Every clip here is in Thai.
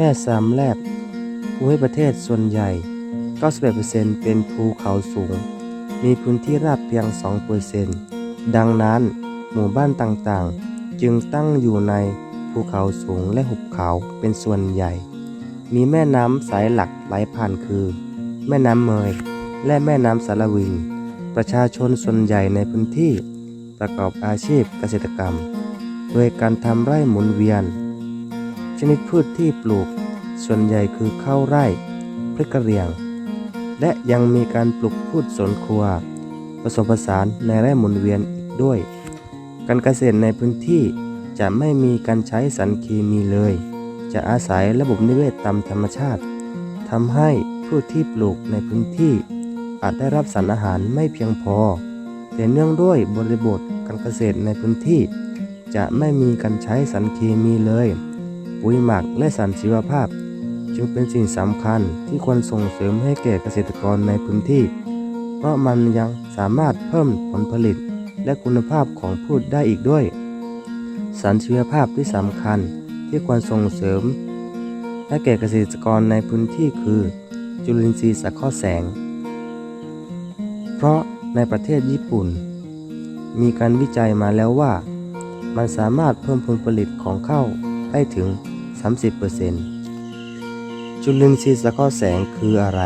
แม่สามแลบภูมิประเทศส่วนใหญ่ 91%เป็นภูเขาสูง มีพื้นที่ราบเพียง 2%ดังนั้น หมู่บ้านต่างๆ จึงตั้งอยู่ในภูเขาสูงและหุบเขาเป็นส่วนใหญ่ มีแม่น้ำสายหลักไหลผ่านคือ แม่น้ำเมย และแม่น้ำสารวิน ประชาชนส่วนใหญ่ในพื้นที่ประกอบอาชีพเกษตรกรรม โดยการทำไร่หมุนเวียน ชนิดพืชที่ปลูก ส่วนใหญ่คือข้าวไร่พริกกระเหรี่ยง และยังมีการปลูกพืชสวนครัว ผสมผสานในไร่หมุนเวียนอีกด้วย การเกษตรในพื้นที่จะไม่มีการใช้สารเคมีเลย จะอาศัยระบบนิเวศตามธรรมชาติทำให้พืชที่ปลูกในพื้นที่ อาจได้รับสารอาหารไม่เพียงพอ แต่เนื่องด้วยบริบทการเกษตรในพื้นที่ จะไม่มีการใช้สารเคมีเลย ปุ๋ยหมักและสารชีวภาพ จึงเป็นสิ่งสำคัญที่ควรส่งเสริมให้แก่เกษตรกรในพื้นที่ เพราะมันยังสามารถเพิ่มผลผลิตและคุณภาพของพืชได้อีกด้วย สารชีวภาพที่สำคัญที่ควรส่งเสริมให้แก่เกษตรกรในพื้นที่คือ จุลินทรีย์สังเคราะห์แสง เพราะในประเทศญี่ปุ่น มีการวิจัยมาแล้วว่า มันสามารถเพิ่มผลผลิตของข้าว ได้ถึง 30%จุลินทรีย์สังเคราะห์แสงคืออะไร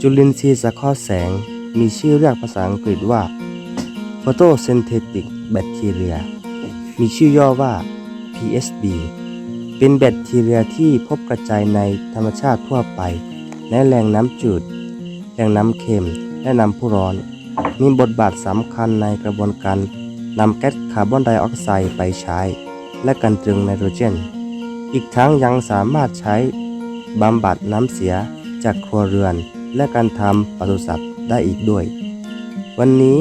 จุลินทรีย์สังเคราะห์แสงมีชื่อเรียกภาษาอังกฤษว่า Photosynthetic Bacteria มีชื่อย่อว่า PSB เป็นแบคทีเรียที่พบกระจายในธรรมชาติทั่วไป ในแหล่งน้ำจืด แหล่งน้ำเค็ม และน้ำพุร้อน มีบทบาทสำคัญในกระบวนการนำแก๊สคาร์บอนไดออกไซด์ไปใช้ และกันตรึงไนโตรเจน อีกทั้งยังสามารถใช้บำบัดน้ำเสียจากครัวเรือน และการทำปศุสัตว์ได้อีกด้วย วันนี้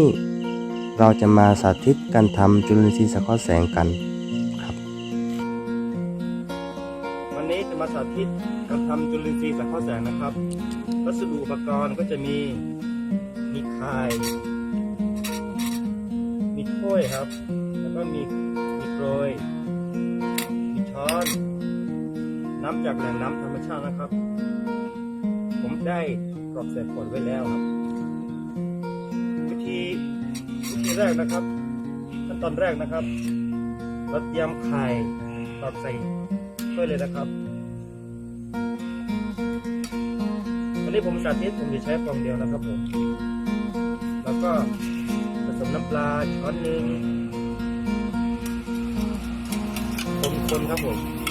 เราจะมาสาธิตการทำจุลินทรีย์สังเคราะห์แสงกันครับ วันนี้จะมาสาธิตการทำจุลินทรีย์สังเคราะห์แสงนะครับ วัสดุอุปกรณ์ก็จะมีมีไข่มีถ้วยครับ แล้วก็มีมีกรย น้ำจากแหล่งน้ำธรรมชาตินะครับ ผมได้กรอกใส่ขวดไว้แล้วครับ วิธีวิธีแรกนะครับ ขั้นตอนแรกนะครับ เราเตรียมไข่กรอกใส่ถ้วยเลยนะครับวันนี้ผมสาธิตผมจะใช้ฟองเดียวนะครับผม แล้วก็ผสมน้ำปลาช้อนหนึ่งคนๆครับผม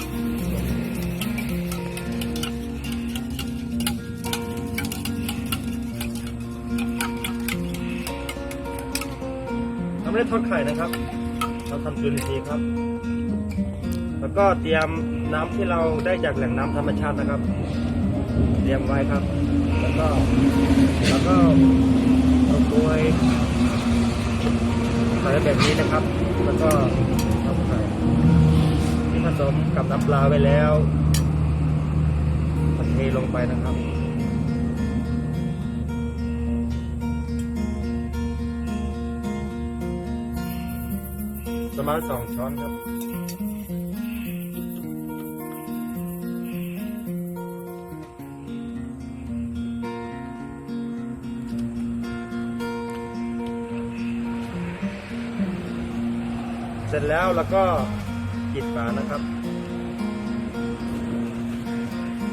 ไม่ได้ทอดไข่นะครับ เราทำจุลินทรีย์ครับ แล้วก็เตรียมน้ำที่เราได้จากแหล่งน้ำธรรมชาตินะครับ เตรียมไว้ครับ แล้วก็แล้วก็เอากล้วยใส่แบบนี้นะครับ แล้วก็เอาไข่ที่ผสมกับน้ำปลาไว้แล้วเทลงไปนะครับ มาณสองช้อนครับ เสร็จแล้วแล้วก็ปิดฝานะครับ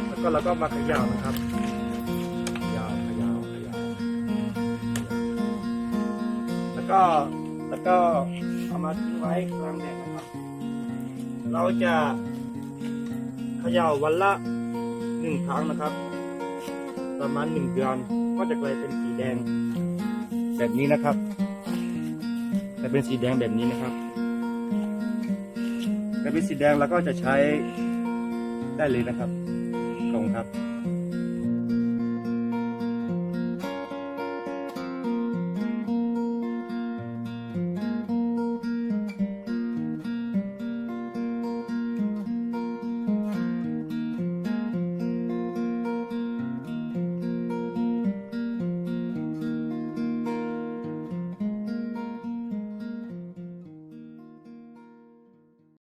แล้วก็เราก็มาขย่านะครับขยาเขยาเขย่าแล้วก็แล้วก็ มาทิ้งไว้กลางแดดนะครับ เราจะเขย่าวันละหนึ่งครั้งนะครับ ประมาณหนึ่งเดือนก็จะกลายเป็นสีแดง แบบนี้นะครับจะเป็นสีแดงแบบนี้นะครับกระเป็นสีแดงแล้วก็จะใช้ได้เลยนะครับตรงครับ